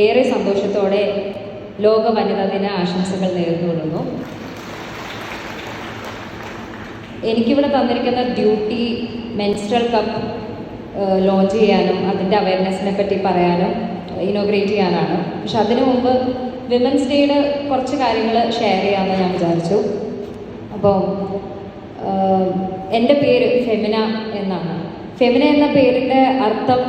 ഏറെ സന്തോഷത്തോടെ ലോക വനിതാ ദിന ആശംസകൾ നേർന്നുകൊള്ളുന്നു. എനിക്കിവിടെ തന്നിരിക്കുന്ന ഡ്യൂട്ടി മെൻസ്ട്രൽ കപ്പ് ലോഞ്ച് ചെയ്യാനും അതിന്റെ അവയർനെസ്സിനെ പറ്റി പറയാനും ഇനോഗ്രേറ്റ് ചെയ്യാനാണ്. പക്ഷെ അതിനു മുമ്പ് വിമൻസ് ഡേയുടെ കുറച്ച് കാര്യങ്ങൾ ഷെയർ ചെയ്യാമെന്ന് ഞാൻ വിചാരിച്ചു. അപ്പോൾ എന്റെ പേര് ഫെമിന എന്നാണ്. ഫെമിന എന്ന പേരിന്റെ അർത്ഥം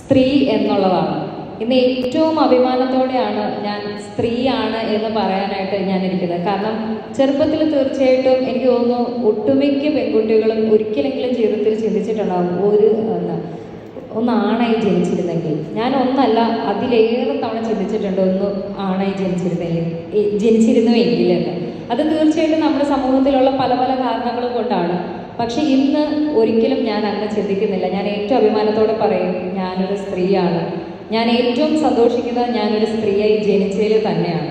സ്ത്രീ എന്നുള്ളതാണ്. ഇന്ന് ഏറ്റവും അഭിമാനത്തോടെയാണ് ഞാൻ സ്ത്രീയാണ് എന്ന് പറയാനായിട്ട് ഞാൻ ഇരിക്കുന്നത് കാരണം ചെറുപ്പത്തിൽ തീർച്ചയായിട്ടും എനിക്ക് തോന്നുന്നു ഒട്ടുമിക്ക പെൺകുട്ടികളും ഒരിക്കലെങ്കിലും ജീവിതത്തിൽ ചിന്തിച്ചിട്ടുണ്ടാവും ഒരു എന്താ, ഒന്ന് ആണായി ജനിച്ചിരുന്നെങ്കിൽ. ഞാൻ ഒന്നല്ല അതിലേറെ തവണ ചിന്തിച്ചിട്ടുണ്ട് ഒന്ന് ആണായി ജനിച്ചിരുന്നെങ്കിൽ ജനിച്ചിരുന്നു ജനിച്ചിരുന്നുവെങ്കിൽ എന്ന്. അത് തീർച്ചയായിട്ടും നമ്മുടെ സമൂഹത്തിലുള്ള പല പല കാരണങ്ങൾ കൊണ്ടാണ്. പക്ഷെ ഇന്ന് ഒരിക്കലും ഞാൻ അങ്ങനെ ചിന്തിക്കുന്നില്ല. ഞാൻ ഏറ്റവും അഭിമാനത്തോടെ പറയും ഞാനൊരു സ്ത്രീയാണ്. ഞാൻ ഏറ്റവും സന്തോഷിക്കുന്നത് ഞാനൊരു സ്ത്രീയായി ജനിച്ചതിൽ തന്നെയാണ്.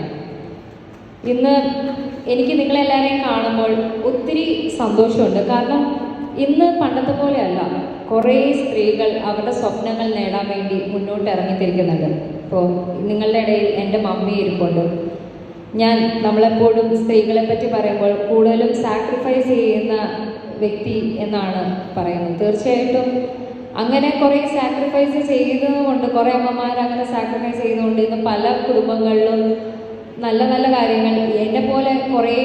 ഇന്ന് എനിക്ക് നിങ്ങളെല്ലാവരെയും കാണുമ്പോൾ ഒത്തിരി സന്തോഷമുണ്ട്. കാരണം ഇന്ന് പണ്ടത്തെ പോലെയല്ല. കുറേ സ്ത്രീകൾ അവരുടെ സ്വപ്നങ്ങൾ നേടാൻ വേണ്ടി മുന്നോട്ട് ഇറങ്ങിത്തിരിക്കുന്നുണ്ട്. ഇപ്പോൾ നിങ്ങളുടെ ഇടയിൽ എന്റെ മമ്മി ഇരിപ്പുണ്ട്. ഞാൻ നമ്മളെപ്പോഴും സ്ത്രീകളെ പറ്റി പറയുമ്പോൾ കൂടുതലും സാക്രിഫൈസ് ചെയ്യുന്ന വ്യക്തി എന്നാണ് പറയുന്നത്. തീർച്ചയായിട്ടും അങ്ങനെ കുറേ സാക്രിഫൈസ് ചെയ്തതുകൊണ്ട് കുറേ അമ്മമാർ അങ്ങനെ സാക്രിഫൈസ് ചെയ്തുകൊണ്ട് ഇന്ന് പല കുടുംബങ്ങളിലും നല്ല നല്ല കാര്യങ്ങൾ എന്നെ പോലെ കുറേ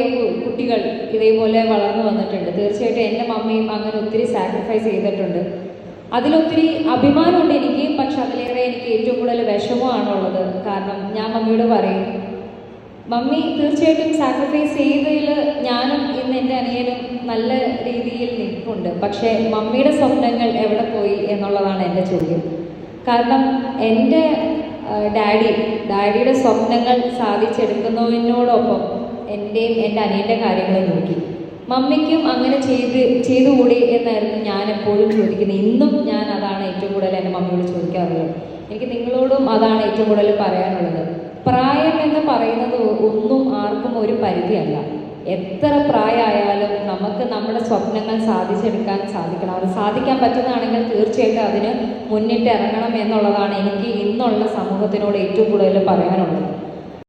കുട്ടികൾ ഇതേപോലെ വളർന്നു വന്നിട്ടുണ്ട്. തീർച്ചയായിട്ടും എന്റെ മമ്മിയും അങ്ങനെ ഒത്തിരി സാക്രിഫൈസ് ചെയ്തിട്ടുണ്ട്. അതിലൊത്തിരി അഭിമാനമുണ്ട് എനിക്ക് പക്ഷെ അതിലേറെ എനിക്ക് ഏറ്റവും കൂടുതൽ വിഷമമാണുള്ളത്. കാരണം ഞാൻ മമ്മിയോട് പറയും മമ്മി തീർച്ചയായിട്ടും സാക്രിഫൈസ് ചെയ്തതിൽ ഞാനും ഇന്ന് എന്റെ അനിയനും നല്ല രീതിയിൽ നിൽപ്പുണ്ട്. പക്ഷേ മമ്മിയുടെ സ്വപ്നങ്ങൾ എവിടെ പോയി എന്നുള്ളതാണ് എന്റെ ചോദ്യം. കാരണം എന്റെ ഡാഡി ഡാഡിയുടെ സ്വപ്നങ്ങൾ സാധിച്ചെടുക്കുന്നതിനോടൊപ്പം എന്റെയും എന്റെ അനിയന്റെ കാര്യങ്ങൾ നോക്കി. മമ്മിക്കും അങ്ങനെ ചെയ്ത് ചെയ്തുകൂടി എന്നായിരുന്നു ഞാൻ എപ്പോഴും ചോദിക്കുന്നത്. ഇന്നും ഞാൻ അതാണ് ഏറ്റവും കൂടുതൽ എന്റെ മമ്മിയോട് ചോദിക്കാറുള്ളത്. എനിക്ക് നിങ്ങളോടും അതാണ് ഏറ്റവും കൂടുതൽ പറയാനുള്ളത്. പ്രായം എന്ന് പറയുന്നത് ഒന്നും ആർക്കും ഒരു പരിധിയല്ല. എത്ര പ്രായമായാലും നമുക്ക് നമ്മുടെ സ്വപ്നങ്ങൾ സാധിച്ചെടുക്കാൻ സാധിക്കണം. അത് സാധിക്കാൻ പറ്റുന്നതാണെങ്കിൽ തീർച്ചയായിട്ടും അതിന് മുന്നിട്ട് ഇറങ്ങണം എന്നുള്ളതാണ് എനിക്ക് ഇന്നുള്ള സമൂഹത്തിനോട് ഏറ്റവും കൂടുതൽ പറയാനുള്ളത്.